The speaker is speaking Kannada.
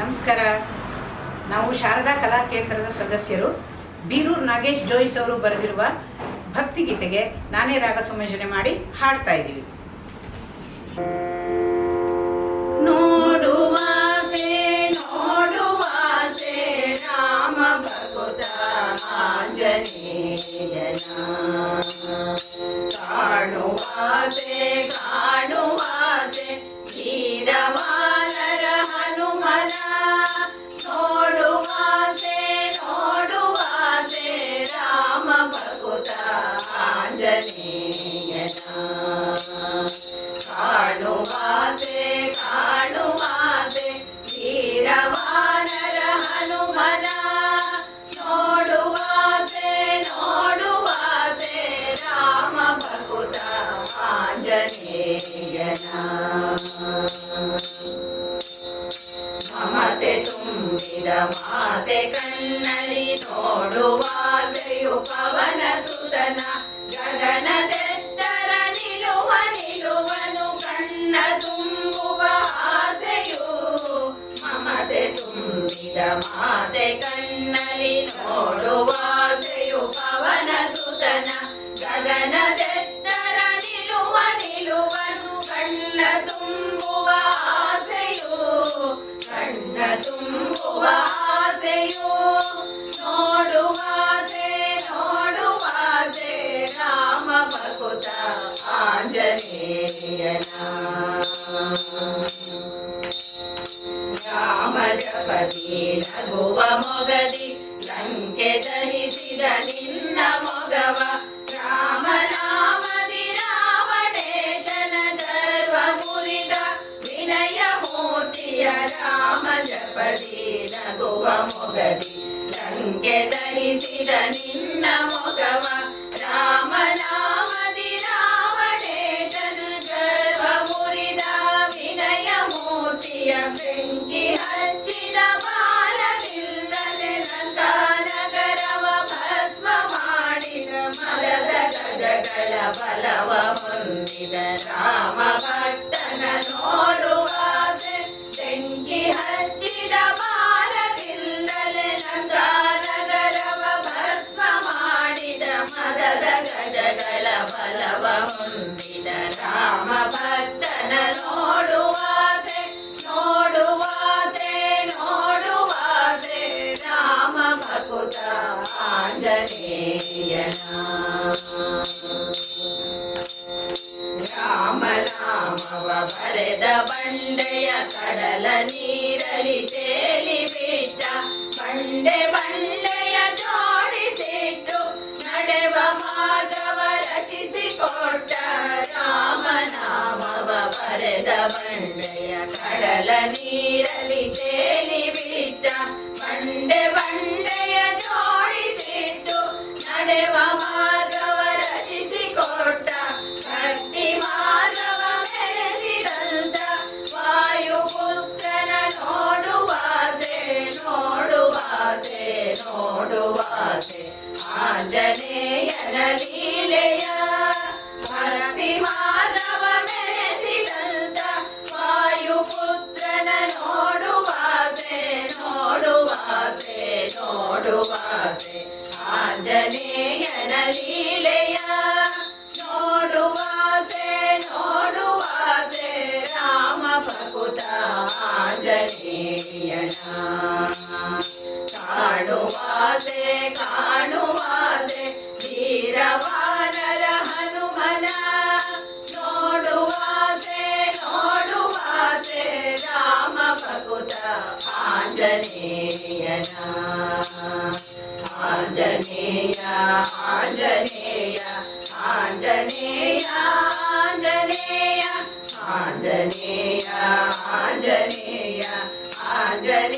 ನಮಸ್ಕಾರ. ನಾವು ಶಾರದಾ ಕಲಾ ಕೇಂದ್ರದ ಸದಸ್ಯರು. ಬೀರೂರು ನಾಗೇಶ್ ಜೋಯಿಸ್ ಅವರು ಬರೆದಿರುವ ಭಕ್ತಿಗೀತೆಗೆ ನಾನೇ ರಾಗ ಸಂಯೋಜನೆ ಮಾಡಿ ಹಾಡ್ತಾ ಇದ್ದೀವಿ. ನೋಡುವಾಸೆ ಕಾಣುವಾಸೆ ಕಾಣುವಾಸೆ ವೀರವಾನರ ಹನುಮನ. ನೋಡುವಾಸೆ ನೋಡುವಾಸೆ ರಾಮ ಭಗುತ ಆಂಜನೇಯನ. ಮಮತೆ ತುಂಬಿದ ಮಾತೆ ಕಣ್ಣಲ್ಲಿ ನೋಡುವಾಸೆಯು ಪವನ ಸುತನ ಗಗನದೆತ್ತರ ತುಂಬಿದ ಮಾತೆ ಕಣ್ಣಲ್ಲಿ ನೋಡುವಾಸೆಯು ಪವನ ಸುತನ ಗಗನದೆತ್ತರ ನಿಲುವ ನಿಲುವನು ಕಣ್ಣ ತುಂಬುವ ಆಸೆಯು ಕಣ್ಣ ತುಂಬುವ ರಾಮ ಜಪದಿ ನಗುವ ಮೊಗದಿ ಲಂಕೆ ದಹಿಸಿದ ನಿನ್ನ ಮೊಗವ ರಾಮ ನಾಮದಿ ರಾವಣೇಶನ ಗರ್ವ ಮುರಿದ ವಿನಯ ಮೂರ್ತಿಯ ರಾಮ ಜಪದಿ ನಗುವ ಮೊಗದಿ ಲಂಕೆ ದಹಿಸಿದ ನಿನ್ನ ಮೊಗವ ರಾಮ ನಾಮದಿ ಬೆಂಕಿ ಹಚ್ಚಿದ ಬಾಲವಿಲ್ಲದೆ ಲಂಕಾನಗರವ ಭಸ್ಮ ಮಾಡಿದ ಮರದ ಗಜಗಳ ಬಲವ ಹೊಂದಿದ ಹಚ್ಚಿದ ಭಸ್ಮ ಮಾಡಿದ ಬಲವ ಹೊಂದಿದ ರಾಮ ರಾಮವ ಬರೆದ ಬಂಡೆಯ ಕಡಲ ನೀರಲಿ ತೇಲಿ ಬಿಟ್ಟ ಬಂಡೆ ಬಂಡೆಯ ಜೋಡಿಸಿಟ್ಟು ನಡೆವ ಮಾರ್ಗವ ರಚಿಸಿಕೊಟ್ಟ ರಾಮ ರಾಮವ ಬರೆದ ಬಂಡೆಯ ಕಡಲ ನೀರಲಿ ತೇಲಿ ಆಂಜನೇಯನ ಲೀಲೆಯ ಭಕ್ತಿ ಮಾನವ ಮೆರೆಸಿದಂತ ವಾಯುಪುತ್ರನ ನೋಡುವಾಸೆ ನೋಡುವಾಸೆ ನೋಡುವಾಸೆ. ಆಂಜನೇಯನ ಲೀಲೆಯ ನೋಡುವಾಸೆ ನೋಡುವಾಸೆ. ರಾಮ ಭಕುತ ಆಂಜನೇಯನ ಆಂಜನೇಯ ಆಂಜನೇಯ ಆಂಜನೇಯ ಆಂಜನೇಯ ಆಂಜನೇಯ ಆಂಜನೇಯ ಆಂಜನೇಯ